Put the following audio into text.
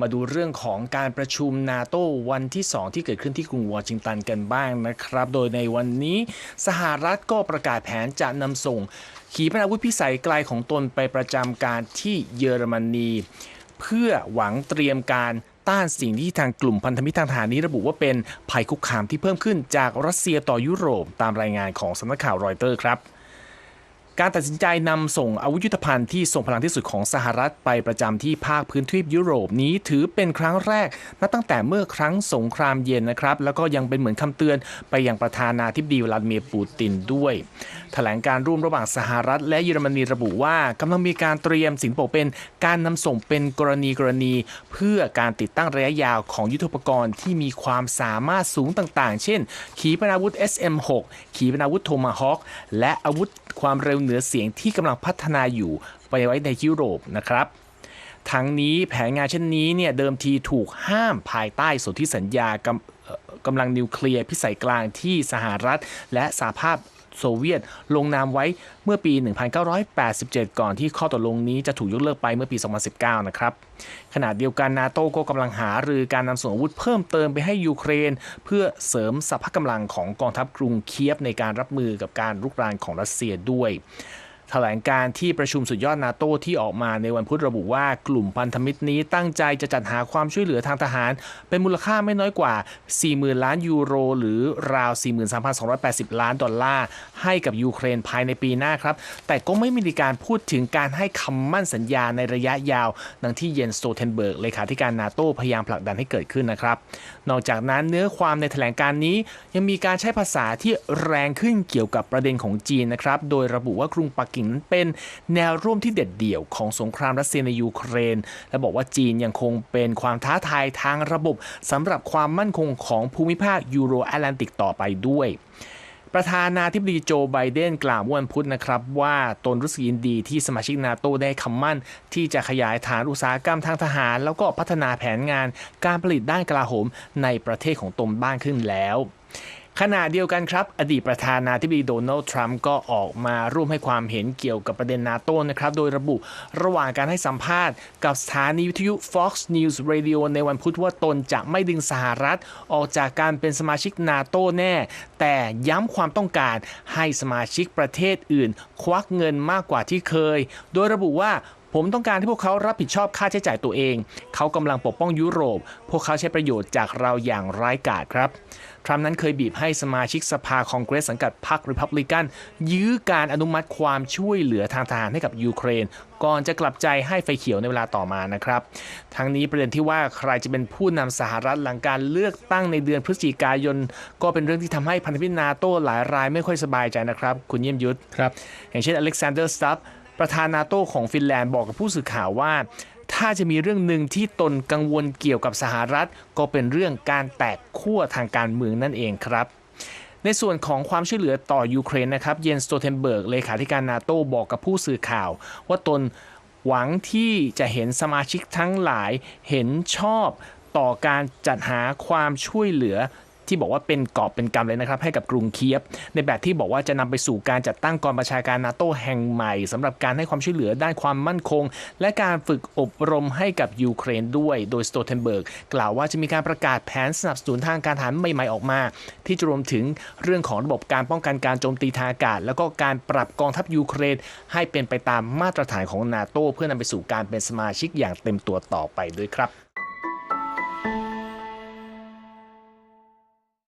มาดูเรื่องของการประชุมนาโตวันที่ 2 ที่เกิดขึ้นที่กรุงวอชิงตันกันบ้างนะครับ โดยในวันนี้สหรัฐก็ประกาศแผนจะนำส่ง ขีปนาวุธพิสัยไกลของตนไปประจำการที่เยอรมนี เพื่อหวังเตรียมการต้านสิ่งที่ทางกลุ่มพันธมิตรทางทหารนี้ระบุว่าเป็นภัยคุกคามที่เพิ่มขึ้นจากรัสเซียต่อยุโรปตามรายงานของสำนักข่าวรอยเตอร์ครับ การตัดสินใจนำส่งอาวุธยุทโธภัณฑ์ที่ทรงพลังที่สุดของสหรัฐไปประจำที่ภาคพื้นทวีปยุโรปนี้ถือเป็นครั้งแรกนับตั้งแต่เมื่อครั้งสงครามเย็นนะครับ แล้วก็ยังเป็นเหมือนคำเตือนไปยังประธานาธิบดีวลาดิเมียร์ปูตินด้วย แถลงการร่วมระหว่างสหรัฐ และเยอรมนีระบุว่ากำลังมีการเตรียมสินโปเป็นการนำส่งเป็นกรณีกรณี เพื่อการติดตั้งระยะยาวของยุทโธปกรณ์ที่มีความสามารถสูงต่างๆ เช่น ขีปนาวุธ SM-6 ขีปนาวุธโทมาฮอคและอาวุธความเร็วเหนือเสียงที่กำลังพัฒนาอยู่ไปไว้ในยุโรปนะครับทั้งนี้แผนงานเช่นนี้เนี่ยเดิมทีถูกห้ามภายใต้สนธิสัญญากำกำลังนิวเคลียร์พิสัยกลางที่สหรัฐ และสหภาพ โซเวียต ลงนามไว้เมื่อปี 1987 ก่อนที่ข้อตกลงนี้จะถูกยกเลิกไปเมื่อปี 2019 นะครับ ขณะเดียวกันนาโต้ก็กำลังหารือการนำส่งอาวุธเพิ่มเติมไปให้ยูเครน เพื่อเสริมสภาพกำลังของกองทัพกรุงเคียฟในการรับมือกับการรุกรานของรัสเซียด้วย แถลงการที่ประชุมสุดยอดนาโต้ที่ออกมาในวันพุธระบุว่ากลุ่มพันธมิตรนี้ตั้งใจจะจัดหาความช่วยเหลือทางทหาร เป็นมูลค่าไม่น้อยกว่า 40,000 ล้านยูโร หรือราว 43,280 ล้านดอลลาร์ ให้กับยูเครนภายในปีหน้าครับ แต่ก็ไม่มีการพูดถึงการให้คำมั่นสัญญาในระยะยาว ดังที่เยนสโตเทนเบิร์กเลขาธิการนาโต้พยายามผลักดันให้เกิดขึ้นนะครับ นอกจากนั้นเนื้อความในแถลงการนี้ยังมีการใช้ภาษาที่แรงขึ้นเกี่ยวกับประเด็นของจีนนะครับ โดยระบุว่ากรุงปักกิงนั้นเป็นแนวร่วมที่เด็ดเดี่ยวของสงครามรัสเซียในยูเครน และบอกว่าจีนยังคงเป็นความท้าทายทางระบบสำหรับความมั่นคงของภูมิภาคยูโรแอตแลนติกต่อไปด้วยประธานาธิบดีโจไบเดนกล่าววันพุธนะครับ ว่าตนรู้สึกยินดีที่สมาชิกนาโตได้คำมั่น ที่จะขยายฐานอุตสาหกรรมทางทหาร แล้วก็พัฒนาแผนงานการผลิตด้านกลาโหมในประเทศของตนบ้างขึ้นแล้ว ขณะเดียวกันครับ อดีตประธานาธิบดีโดนัลด์ทรัมป์ก็ออกมาร่วมให้ความเห็นเกี่ยวกับประเด็นนาโต้นะครับ โดยระบุระหว่างการให้สัมภาษณ์กับสถานีวิทยุ Fox News Radio ในวันพุธว่าตนจะไม่ดึงสหรัฐ ออกจากการเป็นสมาชิกนาโต้แน่ แต่ย้ำความต้องการให้สมาชิกประเทศอื่น ควักเงินมากกว่าที่เคย โดยระบุว่าผมต้องการให้พวกเขารับผิดชอบค่าใช้จ่ายตัวเอง เขากำลังปกป้องยุโรป พวกเขาใช้ประโยชน์จากเราอย่างร้ายกาจครับ ทรัมป์นั้นเคยบีบให้สมาชิกสภาคองเกรสสังกัดพรรคริพับลิกัน ยื้อการอนุมัติความช่วยเหลือทางทหารให้กับยูเครน ก่อนจะกลับใจให้ไฟเขียวในเวลาต่อมานะครับ ทั้งนี้ประเด็นที่ว่าใครจะเป็นผู้นำสหรัฐหลังการเลือกตั้งในเดือนพฤศจิกายน ก็เป็นเรื่องที่ทำให้พันธมิตรนาโตหลายรายไม่ค่อยสบายใจนะครับ คุณเยี่ยมยุทธครับ อย่างเช่นอเล็กซานเดอร์สตัฟ ประธานนาโต้ของฟินแลนด์บอกกับผู้สื่อข่าวว่า ถ้าจะมีเรื่องหนึ่งที่ตนกังวลเกี่ยวกับสหรัฐ ก็เป็นเรื่องการแตกขั้วทางการเมืองนั่นเองครับในส่วนของความช่วยเหลือต่อยูเครนนะครับ เยนสโตเทนเบิร์กเลขาธิการนาโตบอกกับผู้สื่อข่าว ว่าตนหวังที่จะเห็นสมาชิกทั้งหลายเห็นชอบต่อการจัดหาความช่วยเหลือ ที่บอกว่าเป็นกอบเป็นกำเลยนะครับให้กับกรุงเคียฟ ในแบบที่บอกว่าจะนำไปสู่การจัดตั้งกองประชาการนาโตแห่งใหม่สำหรับการให้ความช่วยเหลือด้านความมั่นคง และการฝึกอบรมให้กับยูเครนด้วย โดยสโตเทนเบิร์กกล่าวว่าจะมีการประกาศแผนสนับสนุนทางการทหารใหม่ๆออกมา ที่จะรวมถึงเรื่องของระบบการป้องกันการโจมตีทางอากาศ แล้วก็การปรับกองทัพยูเครน ให้เป็นไปตามมาตรฐานของนาโตเพื่อนำไปสู่การเป็นสมาชิกอย่างเต็มตัวต่อไปด้วยครับ